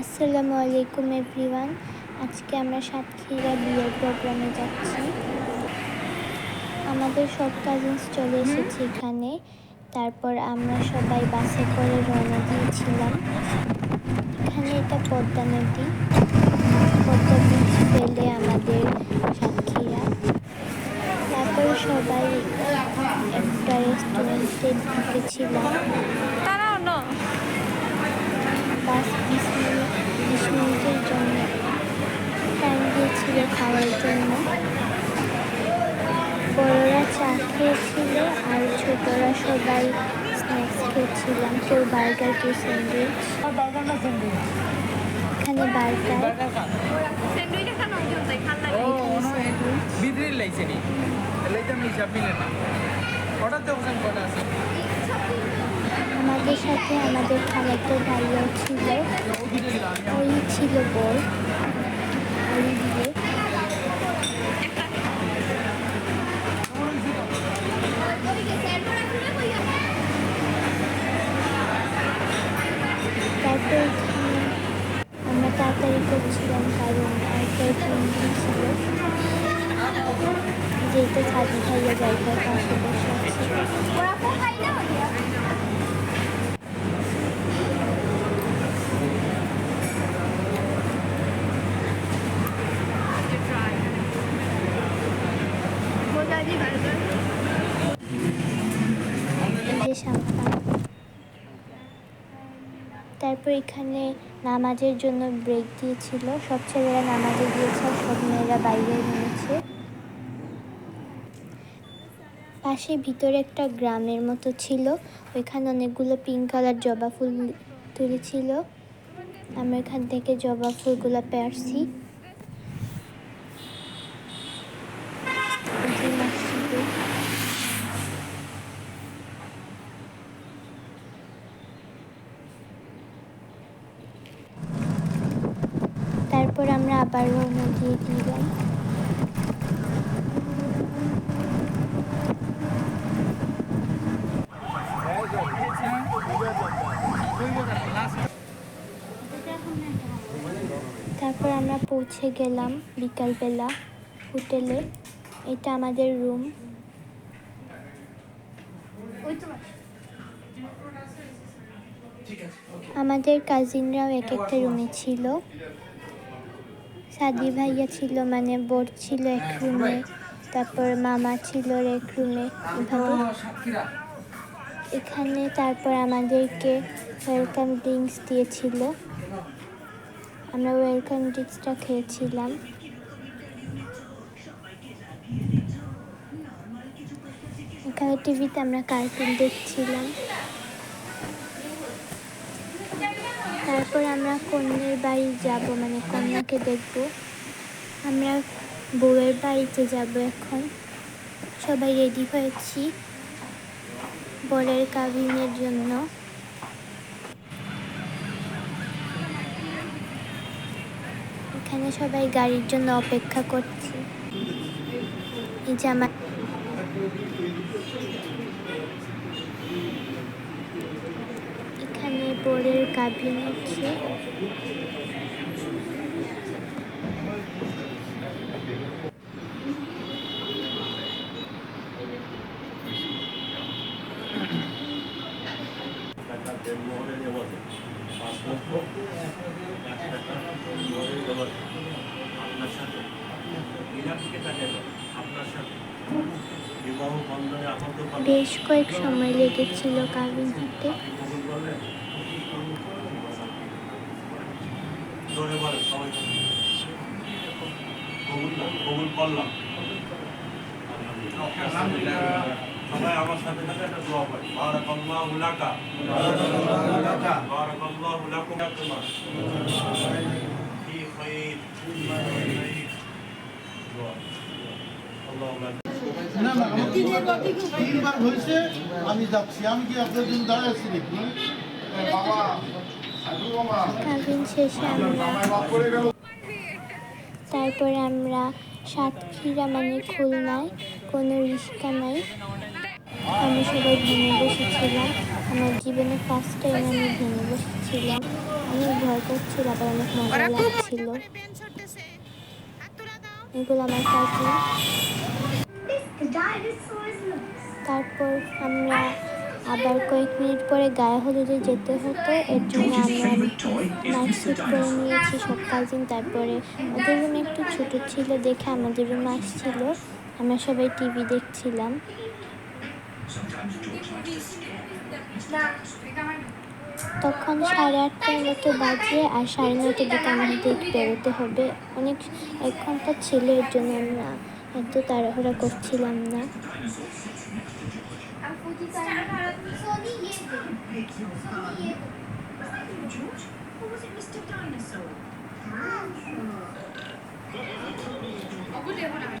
আসসালামু আলাইকুম এভরিওয়ান। আজকে আমরা সাতক্ষীরা বিয়ের প্রোগ্রামে যাচ্ছি। আমাদের সব কাজিনস চলে এসেছে এখানে। তারপর আমরা সবাই বাসে করে রওনা দিয়েছিলাম। এখানে এটা পদ্মা নদী। পদ্মা বিচ পেলে আমাদের সাতক্ষীরা। তারপর সবাই একটা রেস্টুরেন্টে ঢুকেছিলাম। বাস বিশ মিনিট বিশ মিনিটের জন্য টাইম দিয়েছিল খাওয়ার জন্য। বড়রা চা খেয়েছিল আর ছোটরা সবাই স্ন্যাক্স খেয়েছিলাম কেউ বার্গার কেউ স্যান্ডউইচ। এখানে বার্গার। স্যান্ডউইচ। আমাদের সাথে আমাদের খালাতো ভাইয়াও ছিল। ওই ছিল বল ওই দিয়ে তারপর আমরা তাড়াতাড়ি কারণ একটা ছিল। যেহেতু সাদি খাইয়ে জায়গায় পাশে বসে আছে মোটাজি বার্গার তারপর এখানে নামাজের জন্য ব্রেক দিয়েছিল। সব ছেলেরা নামাজে গিয়েছে, আর সব মেয়েরা বাইরে নিয়েছে। পাশে ভিতরে একটা গ্রামের মতো ছিল। ওইখানে অনেকগুলো পিঙ্ক কালার জবা ফুল তুলেছিল। আমরা এখান থেকে জবা ফুলগুলো পেয়ারছি এই যে মসজিদে তারপর আমরা আবার রওনা দিয়ে দিলাম। তারপর আমরা পৌঁছে গেলাম বিকালবেলা হোটেলে। এটা আমাদের রুম। আমাদের কাজিনরাও এক একটা রুমে ছিল। সাদি ভাইয়া ছিল মানে বোর ছিল এক রুমে তারপর মামা ছিল এক রুমে এভাবে। এখানে তারপর আমাদেরকে ওয়েলকাম ড্রিঙ্কস দিয়েছিল। আমরা ওয়েলকাম ড্রিঙ্কসটা খেয়েছিলাম। এখানে টিভিতে আমরা কার্টুন দেখছিলাম। তারপর আমরা কন্যার বাড়ি যাব মানে কন্যাকে দেখব। আমরা বউয়ের বাড়িতে যাব এখন। সবাই রেডি হয়েছি বরের কাবিনের জন্য। এখানে সবাই গাড়ির জন্য অপেক্ষা করছি। এই যে আমার বরের কাবিন হচ্ছে আপনার সাথে আপনার সাথে বেশ কয়েক সময় লেগেছিল কাবিন হতে কবুল করলেন জোরে বলেন সবাই। কবুল কবুল করলাম। সবাই আমার সাথে সাথে একটা দোয়া করে। বারাকাল্লাহু লাকা। বারাকাল্লাহু লাকুম। তোমার ফি খাইর না না তিনবার হয়েছে আমি যাচ্ছি। আমি কি আপনার জন্য দাঁড়াচ্ছি নাকি? কাবিন শেষে আমরা তারপরে আমরা সাতক্ষীরা মানে খুলনায় কোনো রিক্সা নাই। আমি সবাই ভেঙে বসেছিলাম। আমার জীবনে ফার্স্ট টাইম আমি ভেঙে বসেছিলাম। অনেক ভয় করছিল আবার অনেক মজা লাগছিল। এগুলো আমার কাকি তারপর আমরা আবার কয়েক মিনিট পরে গায়ে হলুদে যেতে হতো এর জন্য আমরা নাইট স্যুট করে নিয়েছি সব কাজিন। তারপরে ওদের রুম একটু ছোটো ছিল দেখে আমাদের রুম আসছিল আমরা সবাই টিভি দেখছিলাম। তখন সাড়ে আটটার মতো বাজে আর সাড়ে নয়টার দিকে আমাদের বেরোতে হবে। অনেক এক ঘণ্টা ছিল এর জন্য আমরা এত তাড়াহুড়া করছিলাম না। Was that you, George? Or was it Mr. Dinosaur? Dinosaur.